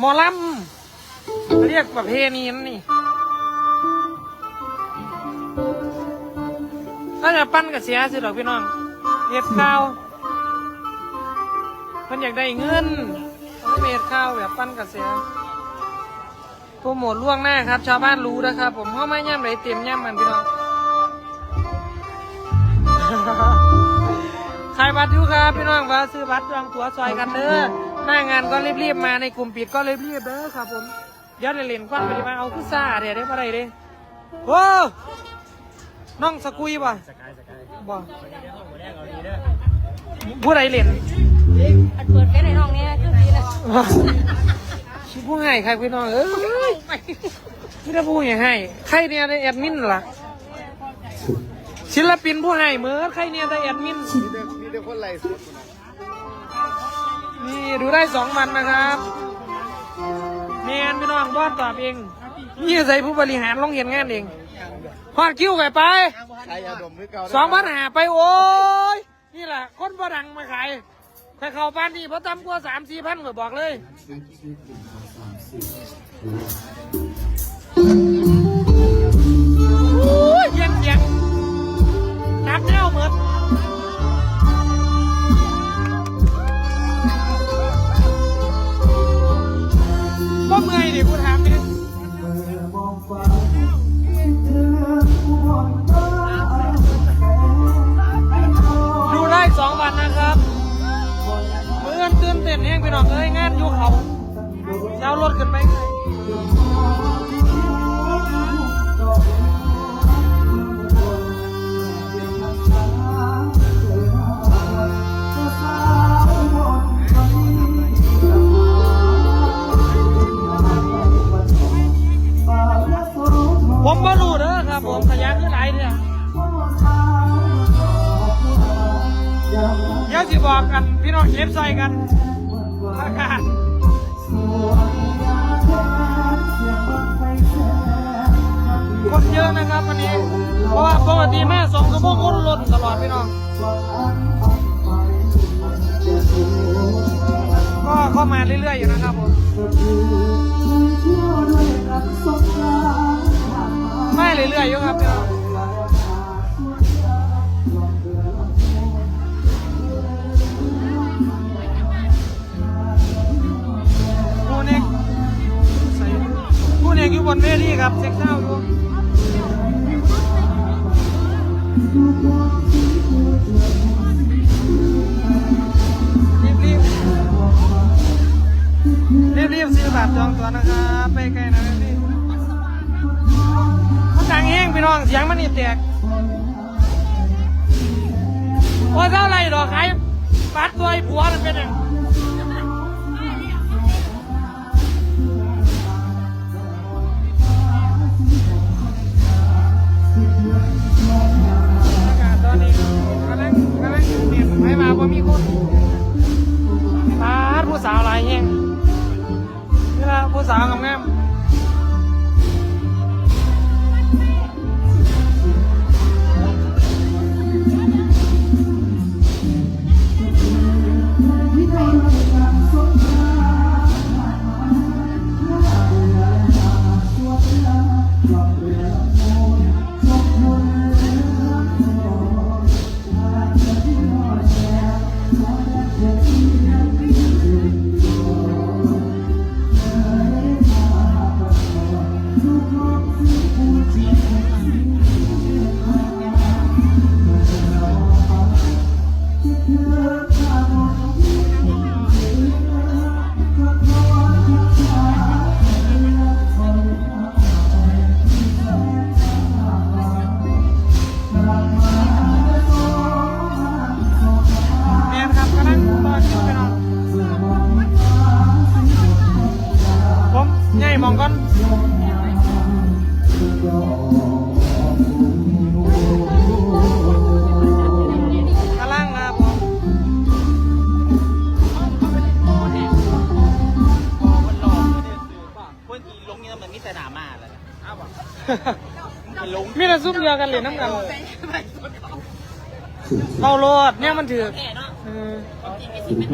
หมอลำเรียกประเพณีนั่นนี่ถ้าจะปั้นกับเสียสิดอกพี่น้องเฮ็ดข้าวมันอยากได้เงินเอ็ดข้าวแบบปั้นกับเสียโปรโมทล่วงหน้าครับ ชาวบ้านรู้นะครับ ผมเข้าไม่ย่ำไรเต็มย่ำมันพี่น้องขายบัตรอยู่ครับ พี่น้องว่าซื้อบัตรจองตั๋วซอยกันเด้อ หน้างานก็รีบๆมาในกลุ่มปิดก็รีบๆเด้อครับผมเดี๋ยวเดี๋ยวเล่นควันไปมาเอาขึ้นซ่าเดี๋ยวได้มาไรเด้โอ้น้องสกุยป่ะสกายสกายบ่ผู้ใดเล่นอันเปิดแค่ในห้องนี้คือดีนะชิผู้ให้ใครพี่น้องเอ้ยไม่ได้ผู้ให้ให้ใครเนี่ยได้แอดมินล่ะศิลปินผู้ให้เหมือนใครเนี่ยได้แอดมินมีเด็กมีเด็กคนไรสุด นี่ดูได้สองวันนะครับเมียนพี่น้องบอสตอบเองนี่ใส่ผู้บริหารลงเห็นงานเองฮอดคิวไปไปใช้ยาดมหรือเก่าสองพันหาไปโอ้ยนี่แหละคนบ่ดังมาขายถ้าเข้าบ้านนี่พอต่ำกว่าสามสี่พันก็บอกเลยโอ้ยเย็นเย็นนับแนวเหมือน ดิกูถามดิดูได้สองวันนะครับเมื่อนตื่นเต้นแห้งไปหน่อยเอ้ยงานอยู่เขาเจ้ารถขึ้นไปเลย ครับผมขยันที่ไหนเนี่ยเดี๋ยวสิบอกกัน พี่น้องเก็บใส่กันอากาศคนเยอะนะครับวันนี้ เพราะว่าปกติแม่สองกระโปงคนล้นตลอดพี่น้อง ก็เข้ามาเรื่อยๆอยู่นะครับผม ไม่เรื่อยๆอยู่ครับผู้เน็กใส่ผู้เน็กอยู่บนเวทีครับเซ็กเศร้าอยู่รีบรีบรีบๆซื้อบัตรจองตัวนะครับ ไปไกลนะพี่ งแห้งพี่น้องเสียงมันนี่แตกพอเท่าไหรดอกขายบัตรตัวไอ้ผัวมันเป็นยังอากาศตอนนี้กำลังกำลังเปลี่ยนให้มาเพรามีคนบาดผู้สาวหลายแห้งนี่ละผู้สาวงาม มันลงมีแต่ซุปเดียวกันเลยน้ำกันเอาโลดเนี่ยมันถือแก่เนาะเออ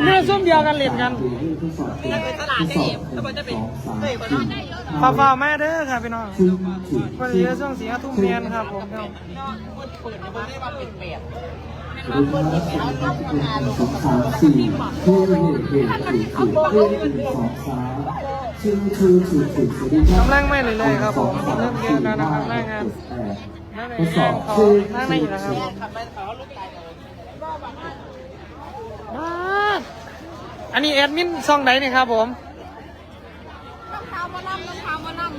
เนื้อส้มเดียวกันเล่นกันจะเป็นตลาดได้เองแล้วมันจะเป็นเฮ้ยมันได้เยอะฟ้าฟ้าแม่เด้อครับพี่น้องวันนี้ช่วงสีทุ่มเรียนครับผมครับเปิดในบนได้วันเป็นเปียกสองสามสี่เพื่อนเหตุเหตุสี่สี่เพื่อนหนึ่งสองสาม กำลังไม่เลยเลยครับผมเริ่มเรียนแล้วนะครับหน้างานแปดหน้าในทดสงาอนบของชื่อหน้าในอยู่นะครับทำไมเขาลูกไก่เลยว้าวอันนี้แอดมินซองไหนนี่ครับผมต้องเท้ามานั่งต้องเท้ามานั่ง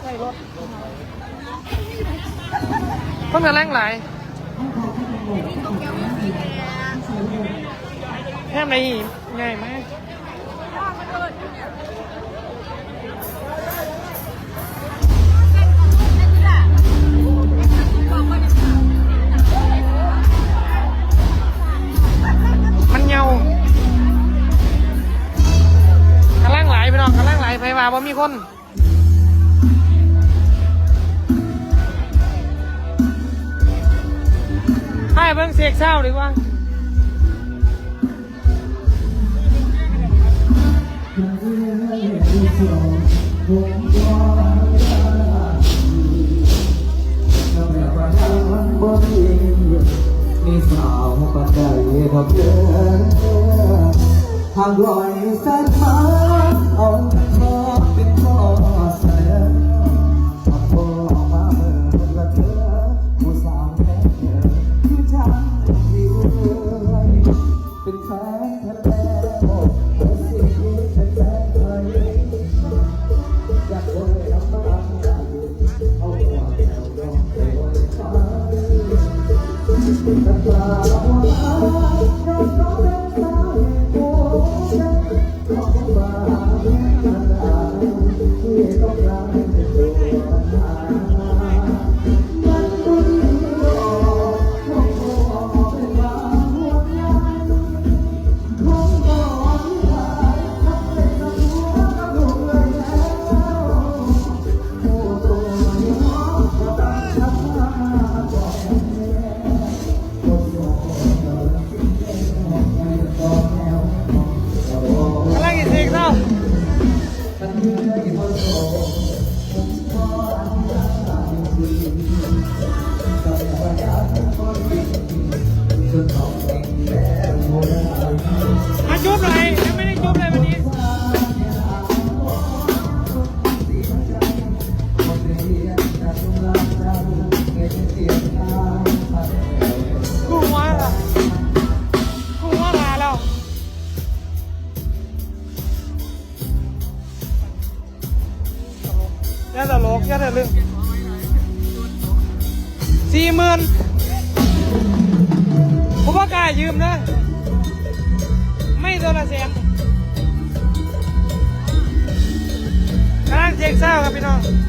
ใช่รถคนกันแรงไหลแค่ไหนง่ายไหม ว่าว่ามีคนให้เบิ่งเสกเศร้าดีกว่ามีสาวปัจจัยทบเดินทางลอยแสนทาเอา ก เศร้าครับพี่น้อง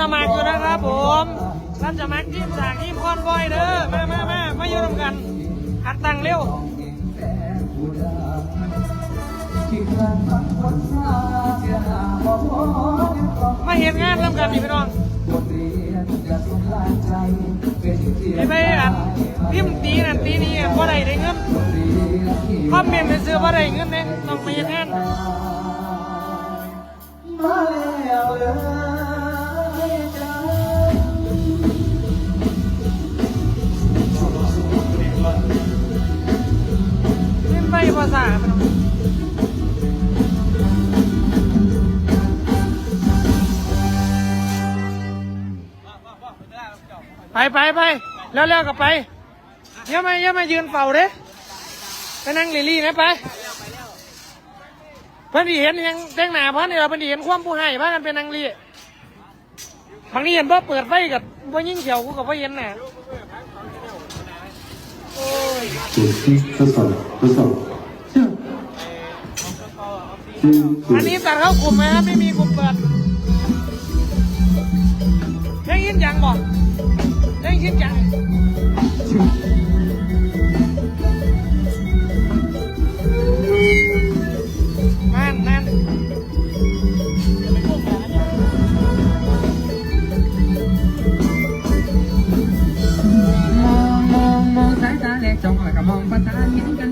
สมัครอยู่นะครับผมรับสมัครทีมสากทีมคอนวอยเด้อมามามามาอยู่รวมกันหัดตังเร็วมาเห็นงานร่วมกันพี่น้องบทเรียนจะสงลายใจเป็นเกียรไอ้ติไปอันพิมตีนั่นตีนี่บ่ได้ได้เงินเรียนที่คอมเมนต์ไปซื้อบ่ได้เงินเนี่ยต้องไปเฮ็ดงาน ภาษาพี่น้องไปไปไปแล้วแล้วก็ไปอย่ามาอย่ามายืนเฝ้าเด้ไปนั่งลิลี่นะไปเพิ่นสิเห็นยังแต่งหน้าเพิ่นนี่ล่ะเพิ่นสิเห็นความผู้ให้พากันเป็นนางลีบางทีเห็นบ่เปิดไฟกับบ่ยิ่งเขียวกูก็บ่เห็นน่ะโอ้ยจุดที่ทดสอบทดสอบชื่อชื่ อันนี้ตัดเข้ากลุ่มไหมครับไม่มีกลุ่มเปิดยังยินยังบ่ยังยินยังนั่นนั่นมองมองมองสายตาแลกจ้องแล้วก็มองประสานเห็นกัน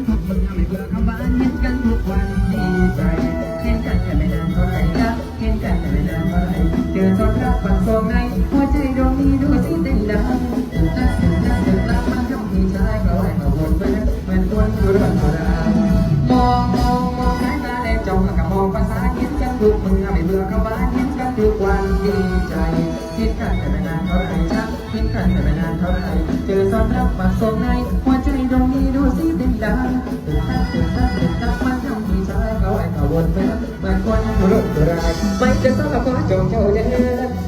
อตอนรักฝันทรงในหัวใจดวงนี้ดูสิเต้นดังตื่นตาตื่นตาตื่นตามันทำให้ชายก็ไหวมาวนไปนะเหมือนคนดูเรื่องราวมองมองมองสายตาแลกจ้องแล้วก็มองประสานเห็นกันทุกคนไม่เบื่อคำหวานเห็นกันทุกวันดีใจเห็นกันแต่ไม่นานเท่าไหร่นะเห็นกันแต่ไม่นานเท่าไหร่เจอตอนรักฝันทรงในหัวใจดวงนี้ดูสิเต้นดังตื่นตาตื่นตาตื่นตามันทำให้ชายก็ไหวมาวนไปนะเหมือนคนดูเรื่องราวไม่จะต้องขอจงเจ้าเด้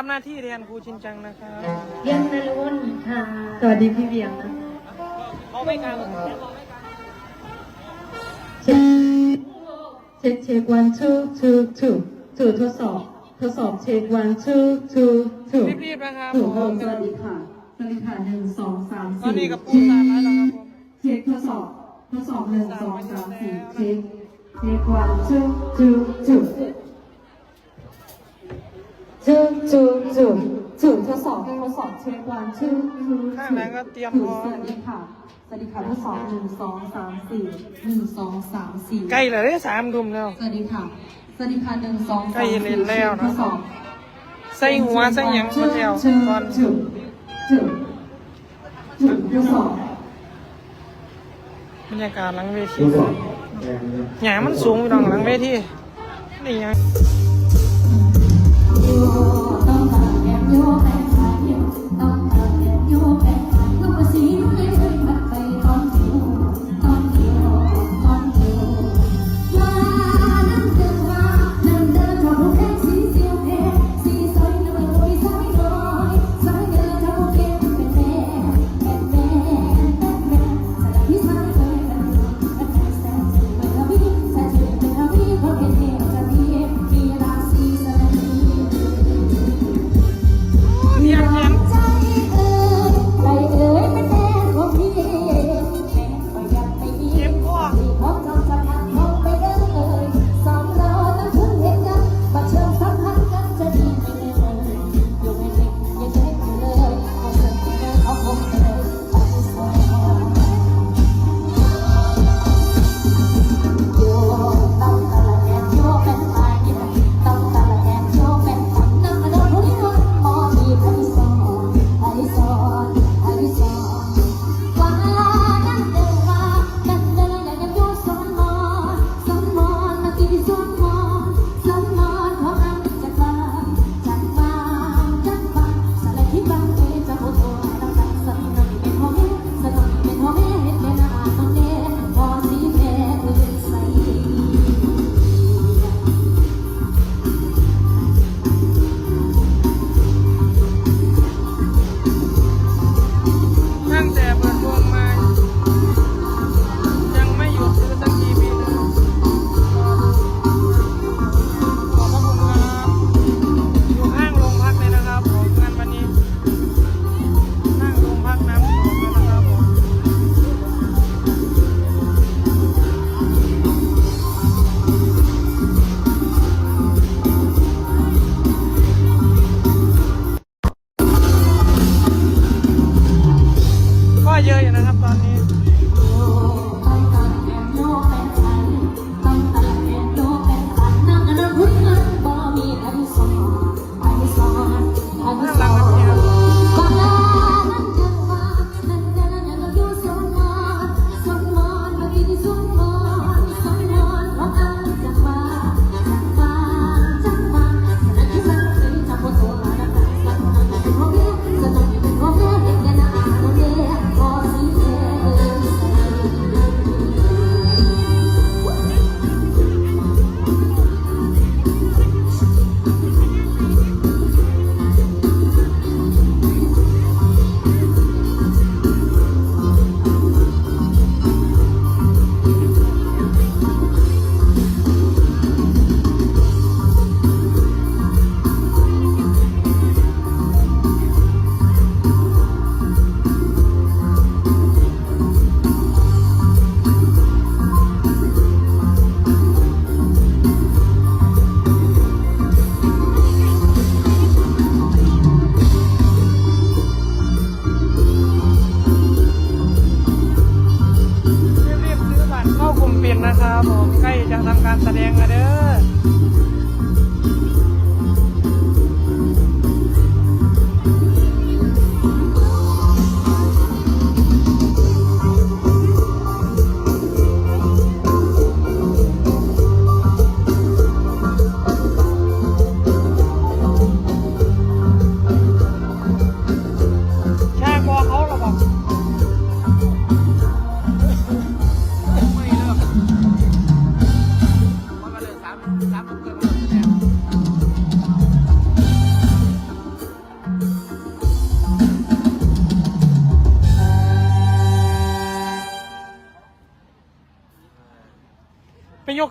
รับหน้าที่เรียนครูชินจังนะครับเรียนนรุนค่ะ สวัสดีพี่เบียงนะเขาไม่กล้าเช็คเช็คเช็ค one two two two two ทดสอบ ทดสอบเช็ค one two two two รีบๆนะครับถูกผครับมสวัสดีค่ะ สวัสดีค่ะหนึ่งสองสามตอนสี่นี้กับปูซานแล้วนะครับผมเช็คทดสอบ ทดสอบหนึ่งสองสามสี่เช็คเช็ค one two two two two two two two ทดสอบทดสอบเช็ค one two two ข้างหลังก็เตรียมพร้อม สวัสดีค่ะ สวัสดีค่ะทดสอบหนึ่งสองสามสี่หนึ่งสองสามสี่ใกล้เลยได้สามทุ่มแล้ว สวัสดีค่ะ สวัสดีค่ะหนึ่งสองใกล้สามเรีสี่นแล้วนะ ทดสอบใส่หัวใส่หยังมาแล้วจุดตอนจุดจุดจุดทดสอบบรรยากาศหลังเวทีทดสอบหยามันสูงพี่น้องหลังเวทีนี่ยัง โยต้องการแอบโยแ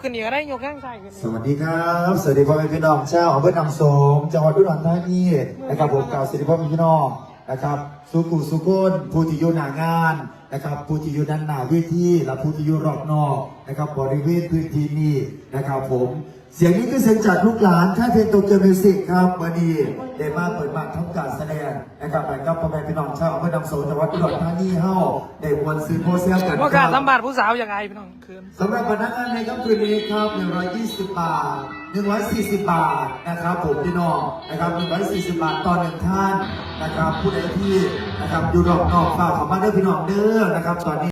ขึ้นอีกก็ได้ยกข้างซ้ายขึ้นสวัสดีครับ สวัสดีพ่อแม่พี่น้องชาวอำเภอนำสงจังหวัดอุดรธานีนะครับผมกล่าวสวัสดีพ่อแม่พี่น้องนะครับสุกุสุกุนผู้ที่อยู่หน้างานนะครับผู้ที่อยู่ด้านหน้าเวทีและผู้ที่อยู่รอบนอกนะครับบริเวณพื้นที่นี้นะครับผม เสียงนี้คือเสียงจากลูกหลานค่ายเพลงโตเกียวมิวสิกครับวันนี้ได้มาเปิดบานทำการแสดงนะครับไปกับพ่อแม่พี่น้องชาวอำเภอนำสจังหวัดอุดรธานีเฮ้าได้มวนซื้อโพเซียกันว่าการรับสัมผัสผู้สาวยังไงพี่น้องคืนสำหรับพนักงานในค่ำคืนนี้ครับ120 บาท 140 บาทนะครับผมพี่น้องนะครับ140 บาทต่อหนึ่งท่านนะครับผู้ใดที่นะครับอยู่รอบนอกฝากของบ้าเด้อพี่น้องเด้อนะครับตอนนี้